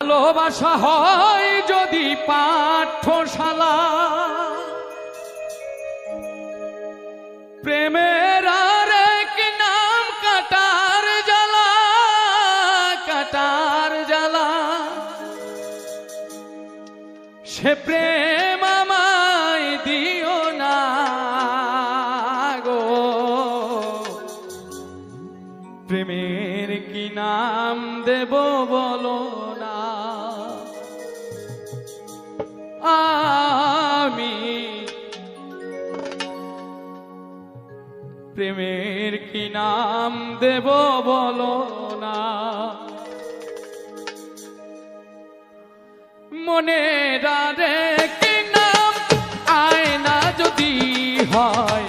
ভালোবাসা হয় যদি পাঠশালা। প্রেমের আর এক নাম কাটার জ্বালা কাটার জ্বালা। সে প্রেম আমায় দিও না গো। প্রেমের কি নাম দেব বলো? প্রেমের কি নাম দেব বলো না। মনে রে কি নাম, আয়না যদি হয়,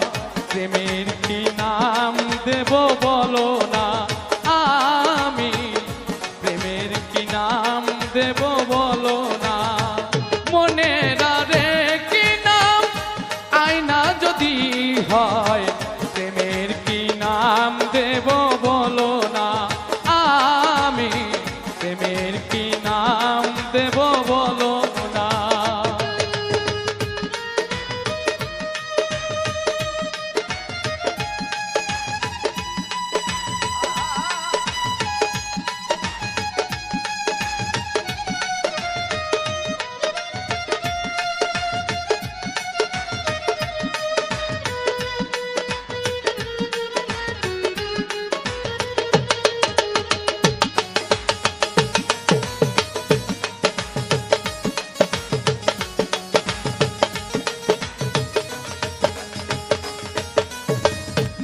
প্রেমের কি নাম দেব বলো না।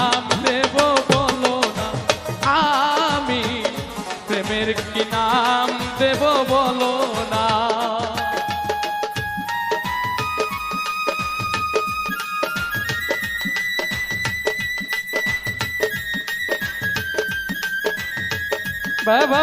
নাম দেব বলো আমি প্রেমের কি নাম দেব বলো না। বাবা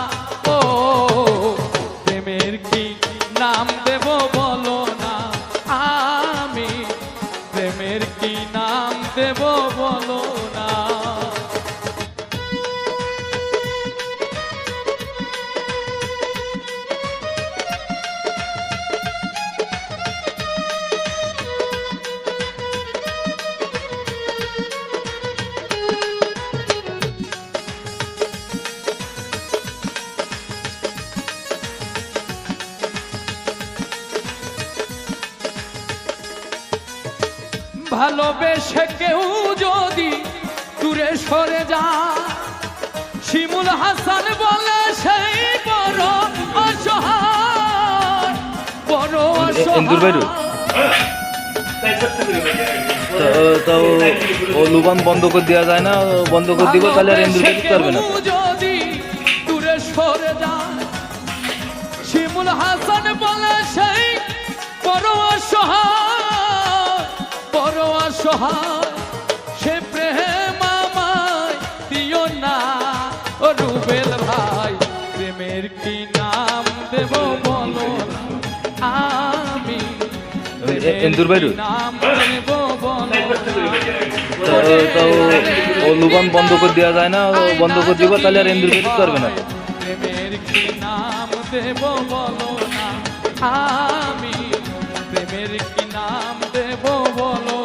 ভালোবেসে কেউ যদি দূরে সরে যায় শিমুল হাসান বলে সেই বড় অসহায় বড়? অসহায় তো ও লুবান বন্ধ করে দেওয়া যায় না বন্ধ করে দিব তাহলে আর এন্দুর ভালোবেসে পারবে না যদি দূরে সরে যায় শিমুল হাসান সহায় সে প্রেম আমায় দিও না। ও রুবেল ভাই প্রেমের কি নাম দেব বলো? আমি ভাই নাম দেব তো ও লুবান বন্ধ করে দেওয়া যায় না বন্ধ করে দিব তাহলে আর ইন্দুর ভাই পারবে না। প্রেমের কি নাম দেব বলো না। আমি প্রেমের কি নাম দেব বলো?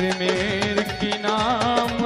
প্রেমের কি নাম